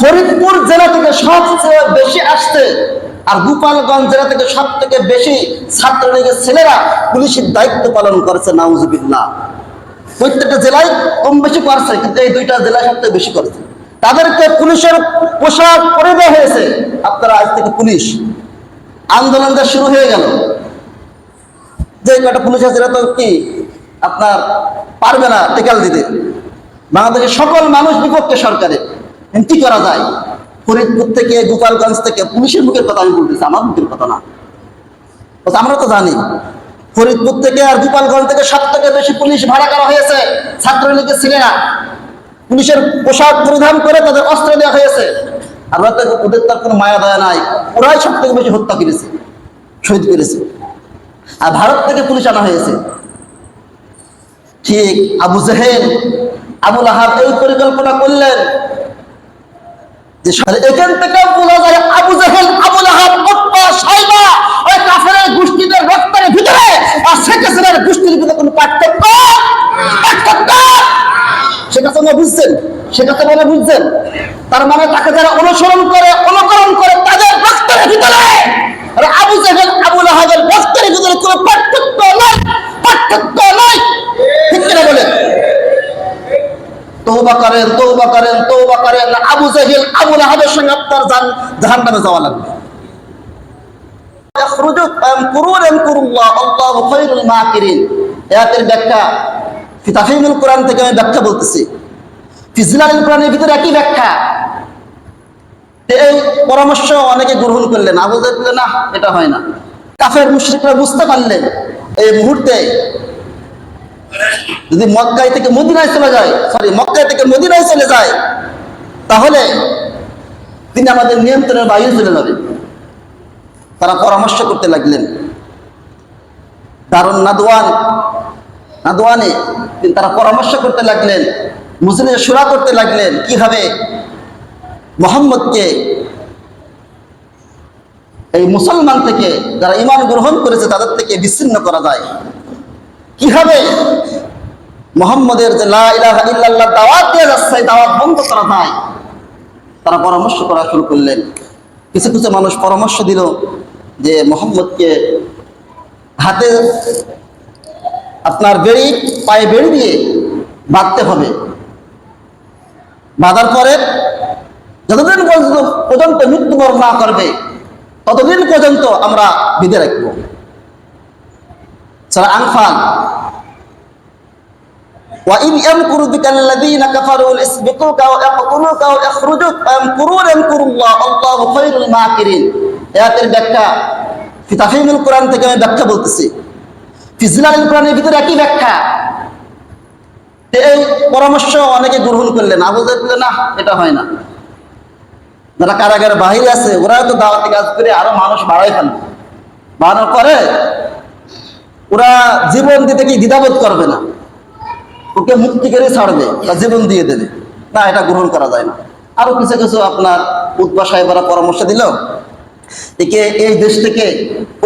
ফরিদপুর জেলা থেকে সবচেয়ে বেশি আসছে আর গোপালগঞ্জ জেলা থেকে সব থেকে বেশি ছাত্রলীগের ছেলেরা পুলিশের দায়িত্ব পালন করেছে, নাউজুবিল্লাহ। প্রত্যেকটা জেলায় কম বেশি করছে, কিন্তু এই দুইটা জেলায় সবচেয়ে বেশি করেছে। তাদেরকে পুলিশের পোশাক পরে দেওয়া হয়েছে। আপনারা আজ থেকে পুলিশ। আন্দোলনটা শুরু হয়ে গেল। যে কটা পুলিশ আছে তো কি আপনার পারবে না টেকাল দিতে? বাংলাদেশের সকল মানুষ বিপক্ষে সরকারের। কি করা যায়? ফরিদপুর থেকে, গোপালগঞ্জ থেকে পুলিশের মুখের কথা আমি বলতেছি, আমার মুখের কথা না। আমরা তো জানি, ফরিদপুর থেকে আর গোপালগঞ্জ থেকে সব থেকে বেশি পুলিশ ভাড়া করা হয়েছে, ছাত্রলীগের ছেলেরা পুলিশের পোশাক পরিধান করে তাদের অস্ত্র দেওয়া হয়েছে। আর ওদের তার কোনো মায়া দয়া নাই। ওরাই সব থেকে বেশি হত্যা করেছে, শহীদ করেছে। আর ভারত থেকে পুলিশ আনা হয়েছে। ঠিক আবু জেহেল, আবুল আহাব এই পরিকল্পনা করলেন। যে আবুল সাইবা, ওই আর ভিতরে কোনো পার্থক্য? পার্থক্য? বুঝছেন তার মানে তাকে যারা অনুসরণ করে, অনুকরণ করে তাদের রক্তের ভিতরে আবু জেহেল আবুল আহাবের রক্তের ভিতরে কোনো পার্থক্য নাই পার্থক্য নাই ঠিক কিনা বলেন তৌবা করেন তৌবা করেন তৌবা করেন। আবু জাহিল, আবু আহাবের সঙ্গে আপনার জান জাহান্নামে যাওয়া লাগবে। ব্যাখ্যা থেকে আমি ব্যাখ্যা বলতেছি। একই ব্যাখ্যা। এই পরামর্শ অনেকে গ্রহণ করলেন। আবু না, এটা হয় না। কাফের মুশ্রিকরা বুঝতে পারলেন এই মুহূর্তে যদি মক্কায় থেকে মদিনায় চলে যায় সরি মক্কায় থেকে মদিনায় চলে যায়, তাহলে তিনি আমাদের নিয়ন্ত্রণের বাইরে চলে যাবে তারা পরামর্শ করতে লাগলেন। দারুণ নাদওয়ান, নাদওয়ানে তারা পরামর্শ করতে লাগলেন মুসলিম সুরা করতে লাগলেন, কীভাবে মোহাম্মদকে এই মুসলমান থেকে যারা ইমান গ্রহণ করেছে, তাদের থেকে বিচ্ছিন্ন করা যায়। কীভাবে মোহাম্মদের যে লা ইলাহা ইল্লাল্লাহ দাওয়াত দিয়ে যাচ্ছে দাওয়াত বন্ধ করা যায়? তারা পরামর্শ করা শুরু করলেন। কিছু কিছু মানুষ পরামর্শ দিল যে মোহাম্মদকে হাতে আপনার বেড়ি, পায়ে বেড়ি দিয়ে বাঁধতে হবে। বাঁধার পরে যতদিন পর্যন্ত পর্যন্ত মৃত্যুবরণ না করবে, ততদিন পর্যন্ত আমরা বিধে রাখব। সারা আনফাল وإذ يمكر بك الذين كفروا ليثبتوك أو يقتلوك أو يخرجوك ويمكرون يمكر الله والله خير الماكرين আয়াতের ব্যাখ্যা ফি তাফহিমুল কোরআন থেকে আমি ব্যাখ্যা বলতেছি ফিজলাল কোরআনের ভিতরে একই ব্যাখ্যা তো এই পরামর্শ অনেকে গ্রহণ করলেন আবু জাহেল বললেন, না এটা হয় না যারা কারাগারে বাহিরে আছে ওরা তো দাওয়াতি কাজ করে আরো মানুষ বাড়াই ফেলবে বাড়ানোর পরে ওরা জীবন দিতে কি দ্বিধাবোধ করবে না? ওকে মুক্তি করে ছাড়বে বা জীবন দিয়ে দেবে। না, এটা গ্রহণ করা যায় না। আরও কিছু কিছু আপনার উদ্বা সাহেবরা পরামর্শ দিল একে এই দেশ থেকে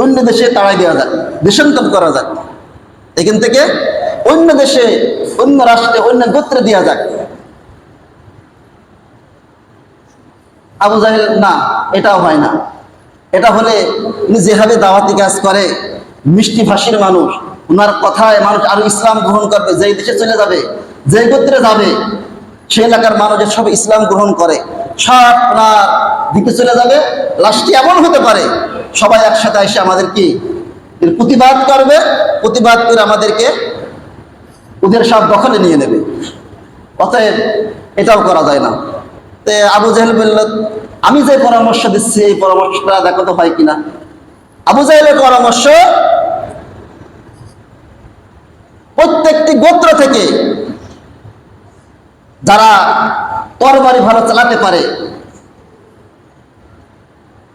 অন্য দেশে তাড়াই দেওয়া যায়, দেশান্তর করা যায়। এখান থেকে অন্য দেশে, অন্য রাষ্ট্রে, অন্য গোত্রে দেওয়া যায়। আবু জাহেল, না, এটাও হয় না। এটা হলে উনি যেভাবে দাওয়াতি কাজ করে মিষ্টি ভাষীর মানুষ। ওনার কথায় মানুষ আরও ইসলাম গ্রহণ করবে, যেই দেশে চলে যাবে যে গোত্রে যাবে, সে এলাকার মানুষের সব ইসলাম গ্রহণ করে। সব ওনার দিকে চলে যাবে লাস্টে এমন হতে পারে, সবাই একসাথে এসে আমাদের কি প্রতিবাদ করবে, প্রতিবাদ করে আমাদেরকে ওদের সব দখলে নিয়ে নেবে। অতএব এটাও করা যায় না। তে আবু জাহেল বলল, আমি যে পরামর্শ দিচ্ছি, এই পরামর্শটা দেখো তো হয় কিনা? আবু জাহেলের পরামর্শ প্রত্যেকটি গোত্র থেকে যারা তরবারি ভালো চালাতে পারে,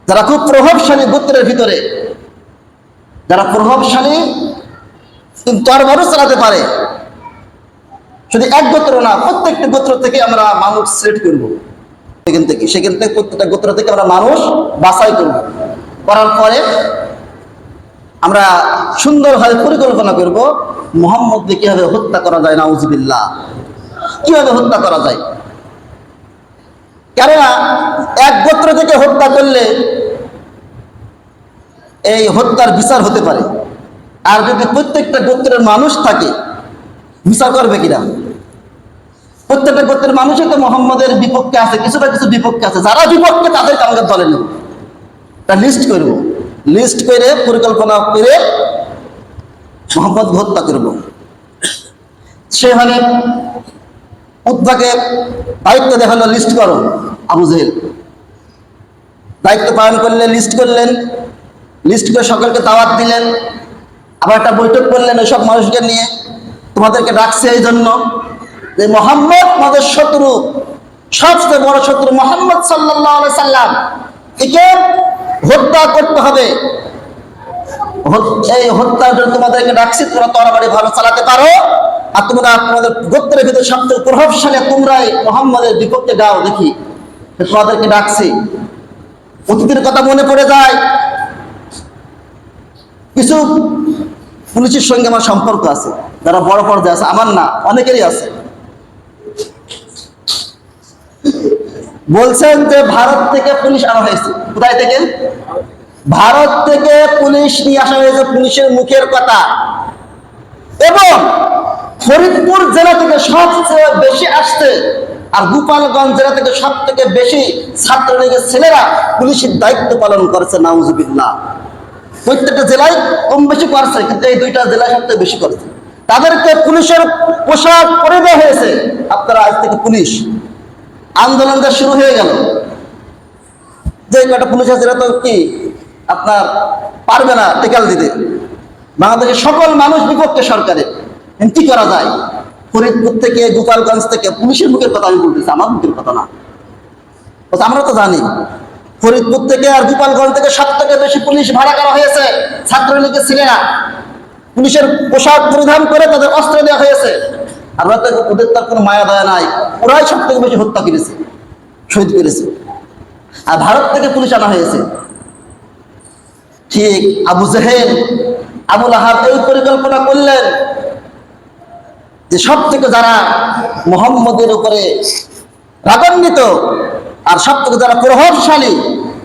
যারা খুব প্রভাবশালী গোত্রের ভিতরে, যারা প্রভাবশালী তরবারও চালাতে পারে, শুধু এক গোত্র না, প্রত্যেকটি গোত্র থেকে আমরা মানুষ সিলেক্ট করব। সেখান থেকে সেখান থেকে প্রত্যেকটা গোত্র থেকে আমরা মানুষ বাছাই করব। করার পরে আমরা সুন্দরভাবে পরিকল্পনা করব, মোহাম্মদকে কীভাবে হত্যা করা যায়, নাউজবিল্লাহ। কীভাবে হত্যা করা যায়? কেননা, এক গোত্র থেকে হত্যা করলে এই হত্যার বিচার হতে পারে। আর যদি প্রত্যেকটা গোত্রের মানুষ থাকে, বিচার করবে কিনা? প্রত্যেকটা গোত্রের মানুষই তো মোহাম্মদের বিপক্ষে আছে, কিছুটা কিছু বিপক্ষে আছে। যারা বিপক্ষে, তাদেরকে আমাদের দলে নেব। তা লিস্ট করব। লিস্ট করে, পরিকল্পনা করে মোহাম্মদ হত্যা করব। সেখানে উদ্ভাগে দায়িত্ব দেখাল লিস্ট করো, আবু দায়িত্ব পালন করলেন লিস্ট করলেন লিস্ট করে সকলকে দাওয়াত দিলেন, আবার একটা বৈঠক করলেন ওইসব মানুষকে নিয়ে। তোমাদেরকে ডাকছে এই জন্য যে মোহাম্মদ আমাদের শত্রু, সবচেয়ে বড় শত্রু মোহাম্মদ সাল্লাম। একে হত্যা করতে হবে। এই হত্যার জন্য তোমাদেরকে ডাকছি, তোমরা তরবারি ভালো চালাতে পারো। আর তোমরা তোমাদের গোত্রের ভিতরে সবচেয়ে প্রভাবশালী তোমরাই মোহাম্মদের বিপক্ষে গাও দেখি। তোমাদেরকে ডাকছি। অতীতের কথা মনে পড়ে যায়। কিছু পুলিশের সঙ্গে আমার সম্পর্ক আছে। যারা বড় পর্যায়ে আছে, আমার না, অনেকেরই আছে। বলছেন যে ভারত থেকে পুলিশ আনা হয়েছে। কোথায় থেকে? ভারত থেকে পুলিশ নিয়ে আসা হয়েছে পুলিশের মুখের কথা। এবং ফরিদপুর জেলা থেকে সবচেয়ে বেশি আসছে আর গোপালগঞ্জ জেলা থেকে সব থেকে বেশি ছাত্রলীগের ছেলেরা পুলিশের দায়িত্ব পালন করেছে, নাউজুবিল্লাহ। প্রত্যেকটা জেলায় কম বেশি করছে, কিন্তু এই দুইটা জেলায় সবচেয়ে বেশি করেছে। তাদেরকে পুলিশের পোশাক করে দেওয়া হয়েছে। আপনারা আজ থেকে পুলিশ। আন্দোলনটা শুরু হয়ে গেল। যে কটা পুলিশ আছে এরা তো কি আপনার পারবে না টেকাল দিতে? বাংলাদেশের সকল মানুষ বিপক্ষে সরকারের এখন কি করা যায়? ফরিদপুর থেকে, গোপালগঞ্জ থেকে পুলিশের মুখের কথা আমি বলতেছি, আমার মুখের কথা না। আমরা তো জানি, ফরিদপুর থেকে আর গোপালগঞ্জ থেকে সব থেকে বেশি পুলিশ ভাড়া করা হয়েছে, ছাত্রলীগের ছেলেরা পুলিশের পোশাক পরিধান করে তাদের অস্ত্র দেওয়া হয়েছে। আর ওরা তো ওদের তার কোনো মায়া দয়া নাই। ওরাই সব থেকে বেশি হত্যা করেছে, শহীদ করেছে। আর ভারত থেকে পুলিশ আনা হয়েছে। ঠিক, আবু জেহেল, আবুল আহাব এই পরিকল্পনা করলেন যে সব থেকে যারা মোহাম্মদের উপরে রাগান্বিত আর সব থেকে যারা প্রভাবশালী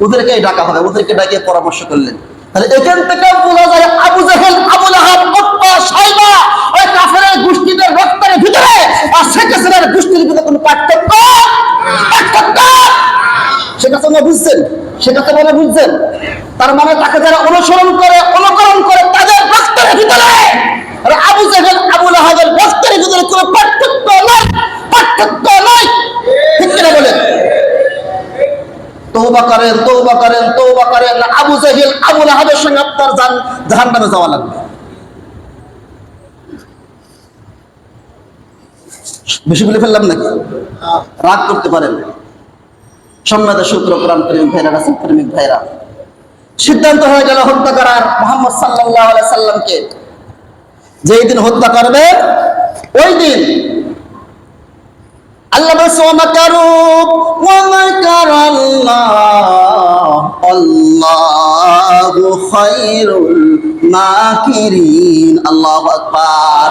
ওদেরকে ডাকা হবে, ওদেরকে ডাকিয়ে পরামর্শ করলেন। তাহলে এখান থেকে বোঝা যায় আবু জাহেল, আবুল আহাব গোষ্ঠীদের রক্তের ভিতরে আর শেখ হাসিনার গোষ্ঠীর ভিতরে কোনো পার্থক্য? পার্থক্য? শেখ হাসিনা বুঝছেন, শেখ হাসিনা বুঝছেন। তার মানে তাকে যারা অনুসরণ করে, অনুকরণ করে, তাদের রক্তের ভিতরে আবু জাহেল রক্তের ভিতরে কোনো পার্থক্য নয় পার্থক্য নয় ঠিক কিনা তৌবা করেন তৌবা করেন তৌবা করেন। আবু জাহিল আবুল আহাবের সঙ্গে আপনার জাহান নামে যাওয়া লাগবে। বেশি বলে ফেললাম নাকি? রাগ করতে পারেন। সম্মাদ সূত্র কোরআন প্রেমিক ভাইরা, রাসুল প্রেমিক ভাইরা, সিদ্ধান্ত হয়ে গেল হত্যা করার মোহাম্মদ সাল্লাহ সাল্লামকে। যেই দিন হত্যা করবে, ওই দিন আল্লাহ বলছে ওমাকারু ওমাকার আল্লাহ আল্লাহু খায়রুল মাকিরিন। আল্লাহু আকবার।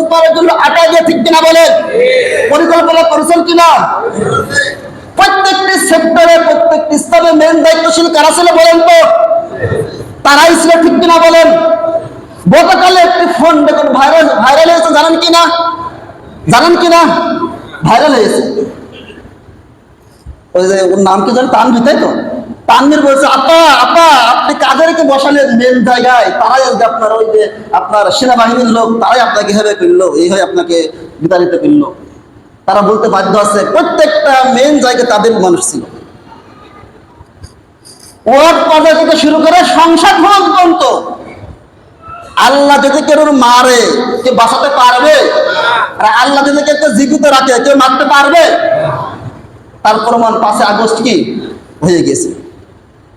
সুপারগুলো আটা দিয়ে ঠিক কিনা বলেন? পরিকল্পনা করেছেন কিনা? প্রত্যেকটি সেক্টরে, প্রত্যেকটি স্তরে মেন দায়িত্বশীল কারা ছিল বলেন তো? তারাই ছিল ঠিক কিনা বলেন? গতকালে একটি ফোন দেখুন ভাইরাল ভাইরাল হয়েছে, জানেন কি না জানেন কি না ভাইরাল হয়েছে। ওই যে ওর নাম কি জানেন তো? তানভীর বলছে, আপা আপা, আপনি কাদেরকে বসালেন মেন জায়গায়? তারাই আজকে আপনার ওই যে আপনার সেনাবাহিনীর লোক, তারাই আপনাকে হেবে করল এই হয়ে আপনাকে বিতাড়িত করল তারা বলতে বাধ্য আছে, প্রত্যেকটা মেন জায়গায় তাদের মানুষ ছিল। ওয়ার্ড পর্যায় থেকে শুরু করে সংসার ভবন পর্যন্ত। আল্লাহ যদি কেউ মারে, কেউ বাঁচাতে পারবে? আর আল্লাহ যদি কেউ জীবিত রাখে, কেউ মারতে পারবে? তার প্রমাণ পাঁচে আগস্ট কি? হয়ে গেছে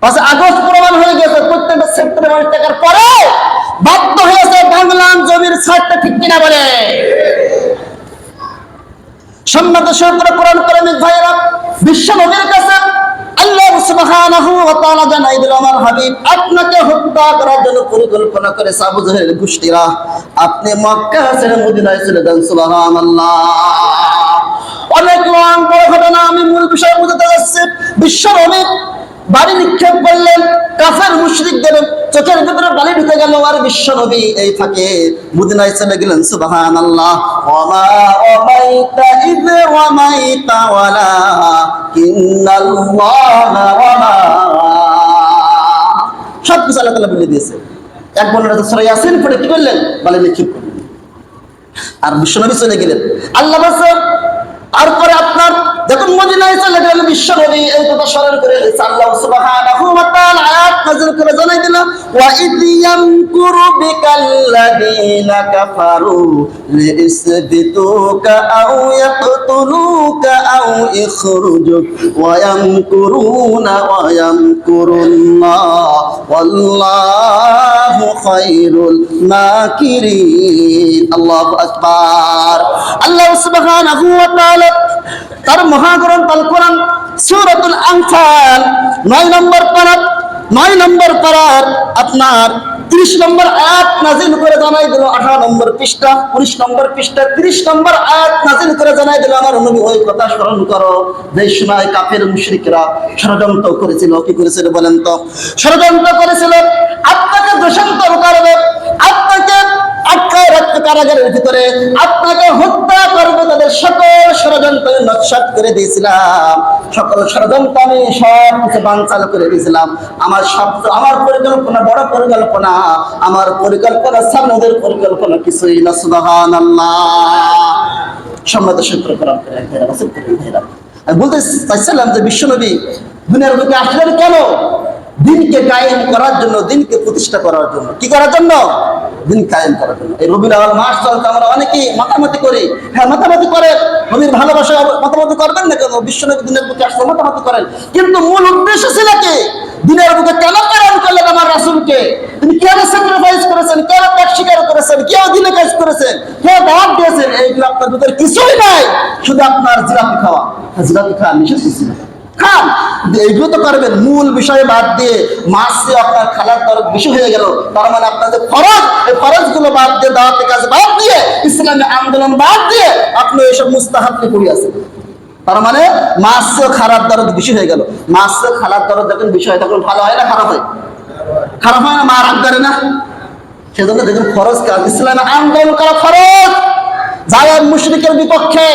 পাঁচে আগস্ট প্রমাণ হয়ে গেছে, প্রত্যেকটা সেক্টরে মানুষ পরেও বাধ্য হয়েছে বাংলার জমির ঠিক কিনা বলে। সম্মত বিশ্ব নবীর কাছে আল্লাহ সুবহানাহু ওয়া তাআলা জানাই দিল, আমার হাবিব, আপনাকে হত্যা করার জন্য পরিকল্পনা করে আবু জাহেল গোষ্ঠীরা আপনি মক্কা ছেড়ে মদিনায় চলে যান, সুবহানাল্লাহ। অনেক লং বড় ঘটনা, আমি মূল বিষয় বুঝতে যাচ্ছি। বিশ্ব বাড়ি নিক্ষেপ করলেন, কাফের মুশরিকদের চোখের ভিতরে বালি ঢুকে গেল, আর বিশ্ব নবী এই ফাঁকে মদিনায় চলে গেলেন সুবাহান আল্লাহ ওমা ওমাইতা ইদ ওমাইতা ওয়ালা কিন্নাল্লাহ সব কিছু আল্লাহ তাআলা বলে দিয়েছে। এক বর্ণনা তো সূরা ইয়াসিন পড়ে কি করলেন বালি নিক্ষেপ করলেন। আর বিশ্বনবী চলে গেলেন। আল্লাহ তারপরে আপনার যখন মদিনায় চলে গেলেন বিশ্বনবী এই কথা স্মরণ করে আল্লাহ সুবহানাহু ওয়া তাআলা আয়াত নাযিল করে জানাই দিল, ওয়া ইদ ইয়ামকুরু বিকাল্লাযীনা কাফারু লিইসবিতুকা আও ইয়াকতুলুকা আও ইখরুজুক ওয়া ইয়ামকুরুনা ওয়া ইয়ামকুরুল্লাহ, ওয়াল্লাহু খায়রুল মাকিরিন। আল্লাহু আকবার। আল্লাহ সুবহানাহু ওয়া তাআলা তার মহাগ্রন্থ আল কোরআন সূরাতুল আনফাল 9 নম্বর পারা 9 নম্বর পারার আপনার 30 নম্বর আয়াত নাজিল করে জানাই দিল 18 নম্বর পৃষ্ঠা 19 নম্বর পৃষ্ঠা 30 নম্বর আয়াত নাজিল করে জানাই দিল, আমার নবী ওই কথা স্মরণ করো। যে সময় কাফের মুশরিকরা ষড়যন্ত্র করেছিল, কি করেছিল বলেন তো? ষড়যন্ত্র করেছিল আপনাকে দোষান্তর করবে আটকায় রাখতে কারাগারের ভিতরে আপনাকে হত্যা করবে তাদের সকল ষড়যন্ত্র নকশাত করে দিয়েছিলাম সকল ষড়যন্ত্র আমি সব কিছু বানচাল করে দিয়েছিলাম আমার সব আমার পরিকল্পনা বড় পরিকল্পনা আমার পরিকল্পনা সামনের পরিকল্পনা কিছুই না সুবাহান সম্মত সূত্র করার আমি বলতে চাইছিলাম যে বিশ্বনবী দুনিয়ার বুকে আসলেন কেন দিনকে কায়েম করার জন্য দিনকে প্রতিষ্ঠা করার জন্য। কি করার জন্য? দিন কায়েম করার জন্য। এই রবিউল আওয়াল মাস চলতে আমরা অনেকেই মাতামাতি করি। হ্যাঁ মাতামাতি করে নবীর ভালোবাসা মাতামাতি করবেন না কেন? বিশ্বনবী দিনের বুকে আসলে মাতামাতি করেন। কিন্তু মূল উদ্দেশ্য ছিল কি? দিনের বুকে কেন কায়েম করলেন আমার রাসূলকে? তিনি কেন স্যাক্রিফাইস করেছেন? কেন ত্যাগ স্বীকার করেছেন? কেউ দিনে কাজ করেছেন? কেউ দাওয়াত দিয়েছেন? এইগুলো আপনার ভিতরে কিছুই নাই। শুধু আপনার জিলাপি খাওয়া। হ্যাঁ, জিলাপি খাওয়া নিষেধ না। খান এইগুলো তো করবেন মূল বিষয় বাদ দিয়ে মাছ যে আপনার দরদ বেশি হয়ে গেল। তার মানে ফরজ, এই বাদ দিয়ে দাওয়াতের বাদ দিয়ে ইসলামী আন্দোলন বাদ দিয়ে আপনি এইসব তার মানে খারাপ দরদ বেশি হয়ে গেল। খারাপ দরদ তখন ভালো হয় না খারাপ হয়? খারাপ হয় না? মা রাগ করে না? সেজন্য দেখুন কাজ। আন্দোলন করা ফরজ। যারা মুশরিকের বিপক্ষে